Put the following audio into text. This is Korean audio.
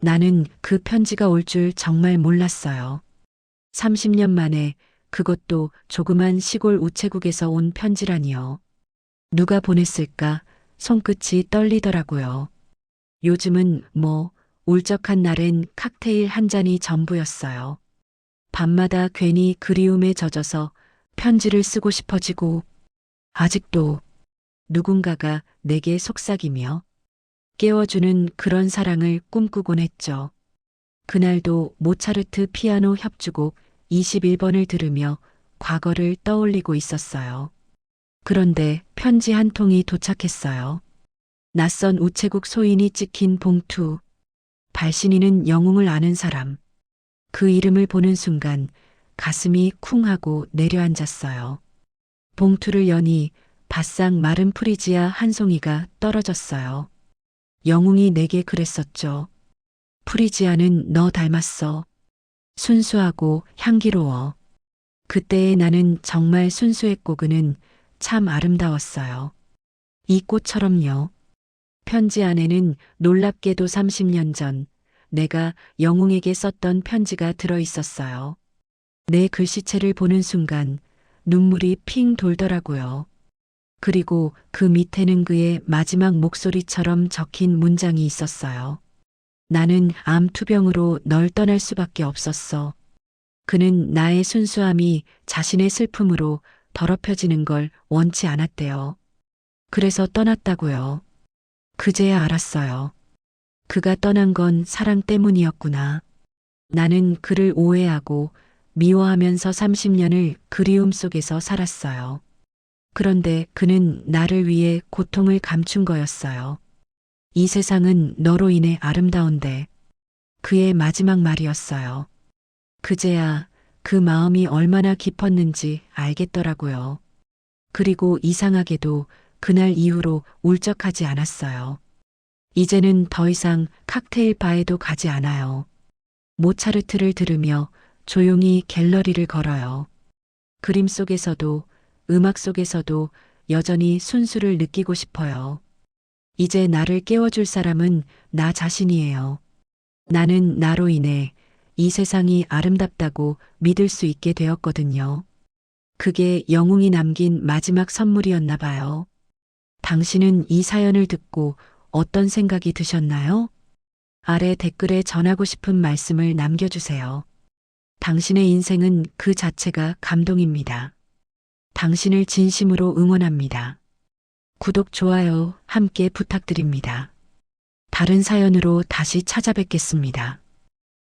나는 그 편지가 올 줄 정말 몰랐어요. 30년 만에 그것도 조그만 시골 우체국에서 온 편지라니요. 누가 보냈을까 손끝이 떨리더라고요. 요즘은 뭐 울적한 날엔 칵테일 한 잔이 전부였어요. 밤마다 괜히 그리움에 젖어서 편지를 쓰고 싶어지고 아직도 누군가가 내게 속삭이며 깨워주는 그런 사랑을 꿈꾸곤 했죠. 그날도 모차르트 피아노 협주곡 21번을 들으며 과거를 떠올리고 있었어요. 그런데 편지 한 통이 도착했어요. 낯선 우체국 소인이 찍힌 봉투. 발신인은 영웅을 아는 사람. 그 이름을 보는 순간 가슴이 쿵 하고 내려앉았어요. 봉투를 여니 바싹 마른 프리지아 한 송이가 떨어졌어요. 영웅이 내게 그랬었죠. 프리지아는 너 닮았어. 순수하고 향기로워. 그때의 나는 정말 순수했고 그는 참 아름다웠어요. 이 꽃처럼요. 편지 안에는 놀랍게도 30년 전 내가 영웅에게 썼던 편지가 들어 있었어요. 내 글씨체를 보는 순간 눈물이 핑 돌더라고요. 그리고 그 밑에는 그의 마지막 목소리처럼 적힌 문장이 있었어요. 나는 암 투병으로 널 떠날 수밖에 없었어. 그는 나의 순수함이 자신의 슬픔으로 더럽혀지는 걸 원치 않았대요. 그래서 떠났다고요. 그제야 알았어요. 그가 떠난 건 사랑 때문이었구나. 나는 그를 오해하고 미워하면서 30년을 그리움 속에서 살았어요. 그런데 그는 나를 위해 고통을 감춘 거였어요. 이 세상은 너로 인해 아름다운데 그의 마지막 말이었어요. 그제야 그 마음이 얼마나 깊었는지 알겠더라고요. 그리고 이상하게도 그날 이후로 울적하지 않았어요. 이제는 더 이상 칵테일 바에도 가지 않아요. 모차르트를 들으며 조용히 갤러리를 걸어요. 그림 속에서도 음악 속에서도 여전히 순수를 느끼고 싶어요. 이제 나를 깨워줄 사람은 나 자신이에요. 나는 나로 인해 이 세상이 아름답다고 믿을 수 있게 되었거든요. 그게 영웅이 남긴 마지막 선물이었나 봐요. 당신은 이 사연을 듣고 어떤 생각이 드셨나요? 아래 댓글에 전하고 싶은 말씀을 남겨주세요. 당신의 인생은 그 자체가 감동입니다. 당신을 진심으로 응원합니다. 구독, 좋아요 함께 부탁드립니다. 다른 사연으로 다시 찾아뵙겠습니다.